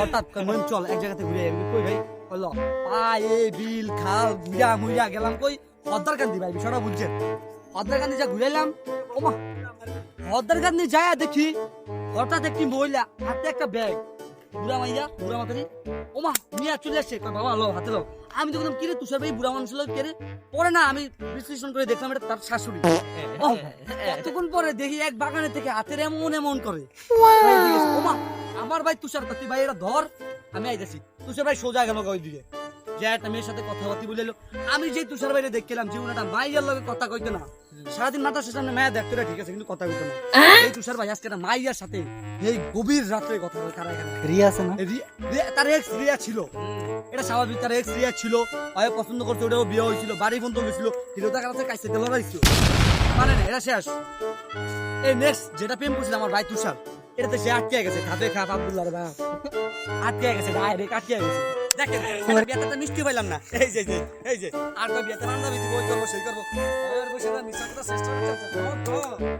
হঠাৎ করে মন চল এক জায়গাতে ঘুরে যাবি কই ভাই? হলো পায়ে বিল, খাল ঘুরা মুইরা গেলাম কই? হদ্দার কান্দি ভাই, বিষয়টা বুঝছেন? হদ্দার কান্দি যা ঘুরাইলাম ওমা হদ্দার কান্দি যায় দেখি হঠাৎ একটি মহিলা হাতে একটা ব্যাগ। বুড়া মাইয়া বুড়া মাতারি ওমা নিয়ে চলে আসছে। বাবা লো হাতে লো। আমি তো বললাম কিরে তুষার ভাই বুড়া মানুষ লোক কে পরে না আমি বিশ্লেষণ করে দেখলাম এটা তার শাশুড়ি। পরে দেখি এক বাগানে থেকে হাতের এমন এমন করে। ওমা আমার ভাই তুষার কাতি ভাই এটা ধর। আমি আইতেছি। তুষার ভাই সোজা গেল ওই দিকে। যে একটা মেয়ের সাথে কথাবার্তি বলে এলো। আমি যে তুষার ভাইরে দেখলাম জীবন একটা মাইয়ার লগে কথা কইতো না। সারাদিন মাথা সামনে মায়া দেখতো না ঠিক আছে কিন্তু কথা কইতো না। এই তুষার ভাই আজকে একটা মাইয়ার সাথে এই গভীর রাত্রে কথা বলে তারা এখানে রিয়া আছে না? এই রি- রি- তার এক্স রিয়া ছিল। এটা স্বাভাবিক তার এক্স রিয়া ছিল। আয় পছন্দ করছে ওটাও বিয়ে হয়েছিল বাড়ি বন্ধ কাছে কাছে লড়াইছিল মানে না এটা শেষ। এই নেক্সট যেটা প্রেম করছিল আমার ভাই তুষার এটাতে সে আটকে গেছে খাপে খাপ আব্দুল্লাহ আটকে গেছে ডাইরেক্ট আটকে গেছে। দেখেন একটা বিয়েতে তো মিষ্টি পাইলাম না। এই যে এই যে, আর তো বিয়েতে রান্না বিধি বই করব সেই করব। আর বসে না মিশন তো চেষ্টা করছে